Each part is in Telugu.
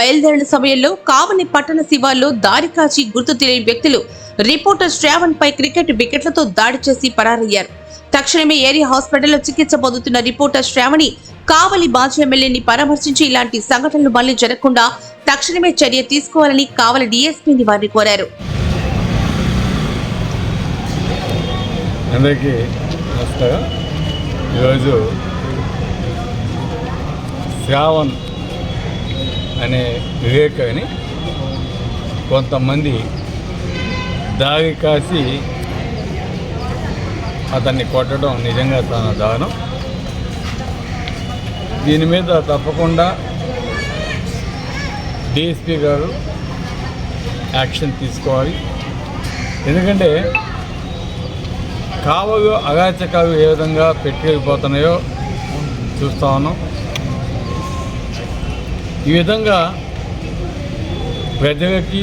బయలుదేరిన సమయంలో కావలి పట్టణ శివార్లో దారి కాచి గుర్తు తెలియని వ్యక్తులు రిపోర్టర్ శ్రావణ్ పై క్రికెట్ వికెట్లతో దాడి చేసి పరారయ్యారు. తక్షణమే ఏరియా హాస్పిటల్లో చికిత్స పొందుతున్న రిపోర్టర్ శ్రావణి కావలి మాజీ ఎమ్మెల్యేని పరామర్శించి ఇలాంటి సంఘటనలు మళ్ళీ జరగకుండా తక్షణమే చర్య తీసుకోవాలని కావలి డిఎస్పీని వారిని కోరారు. అందరికీ ఈరోజు శ్రావణ్ అనే వివేకని కొంతమంది దాగి కాసి అతన్ని కొట్టడం నిజంగా చాలా దారుణం దీని మీద తప్పకుండా డిఎస్పీ గారు యాక్షన్ తీసుకోవాలి. ఎందుకంటే కావలు అగాచకాలు ఏ విధంగా పెట్టుకెళ్ళిపోతున్నాయో చూస్తా ఉన్నాం. ఈ విధంగా ప్రజలకి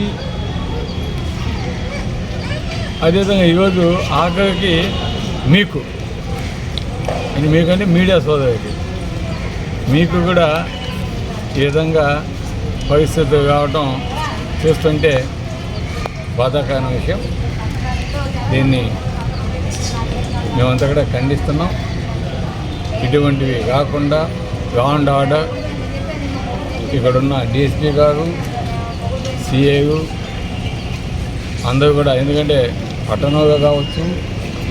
అదేవిధంగా ఈరోజు ఆఖరికి మీకు మీకంటే మీడియా సోదరికి మీకు కూడా ఈ విధంగా పరిస్థితులు కావటం చూస్తుంటే బాధాకరమైన విషయం. దీన్ని మేమంతా కూడా ఖండిస్తున్నాం. ఇటువంటివి కాకుండా లా అండ్ ఆర్డర్ ఇక్కడున్న డిఎస్పీ గారు సిఐలు అందరూ కూడా ఎందుకంటే పట్టణంలో కావచ్చు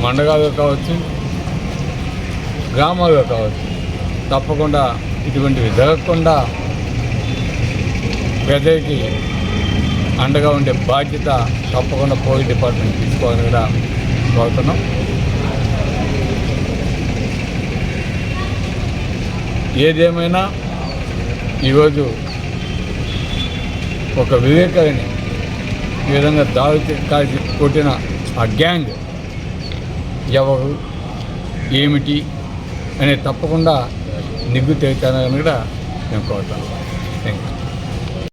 మండగాల్లో కావచ్చు గ్రామాల్లో కావచ్చు తప్పకుండా ఇటువంటివి జరగకుండా ప్రజలకి అండగా ఉండే బాధ్యత తప్పకుండా పోలీస్ డిపార్ట్మెంట్ తీసుకోవాలని కూడా కోరుతున్నాం. ఏదేమైనా ఈరోజు ఒక వివేకాన్ని ఈ విధంగా దావి కాల్చి కొట్టిన ఆ గ్యాంగ్ ఎవరు ఏమిటి అనేది తప్పకుండా నిగ్గు తెగుతానని కూడా నేను కోరుతాను. Thank you